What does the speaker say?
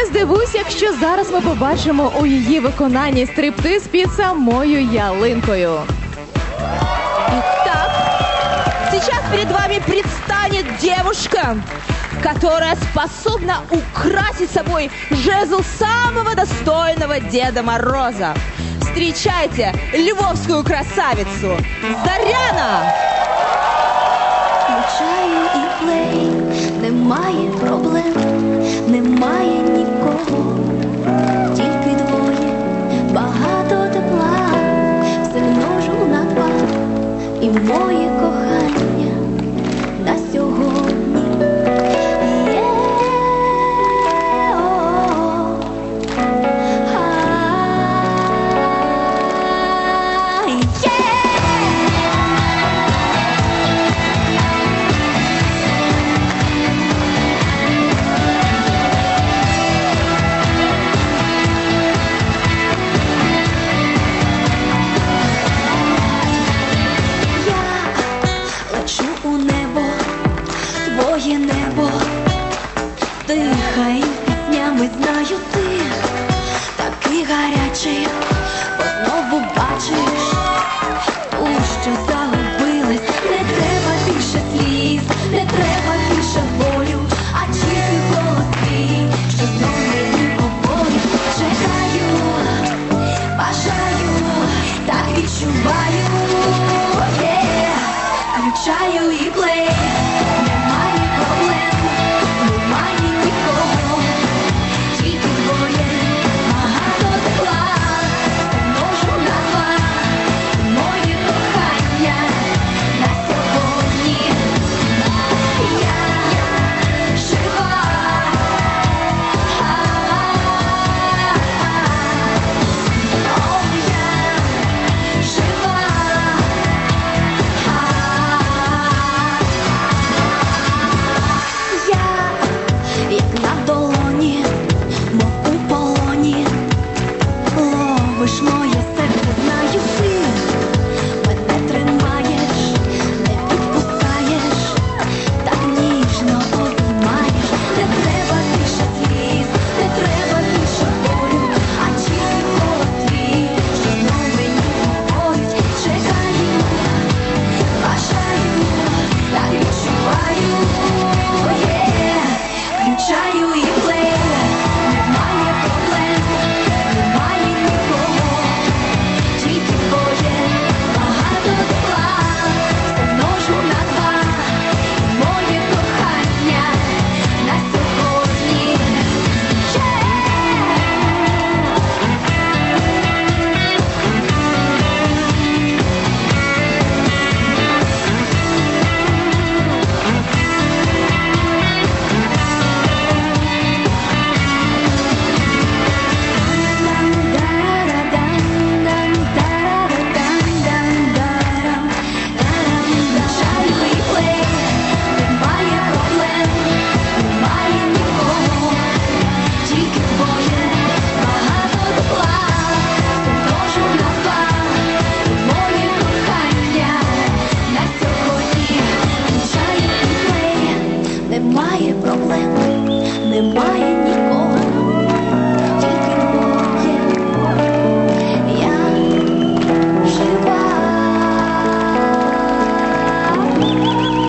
Не здивуюсь, якщо зараз ми побачимо у її виконанні стриптиз під самою ялинкою. Итак, сейчас перед вами предстанет девушка, которая способна украсить собой жезл самого достойного Деда Мороза. Встречайте львовскую красавицу Заряна! Включаю і плей, немає проблем, немає і моє кохання тихенька днями знаю ти. Такий гарячий, бо знову бачиш. У що загубилась, не треба більше сліз, не треба більше болю, а тільки голос твій, що знову мені побою. Чекаю, бажаю, так відчуваю, yeah. включаю і плечу.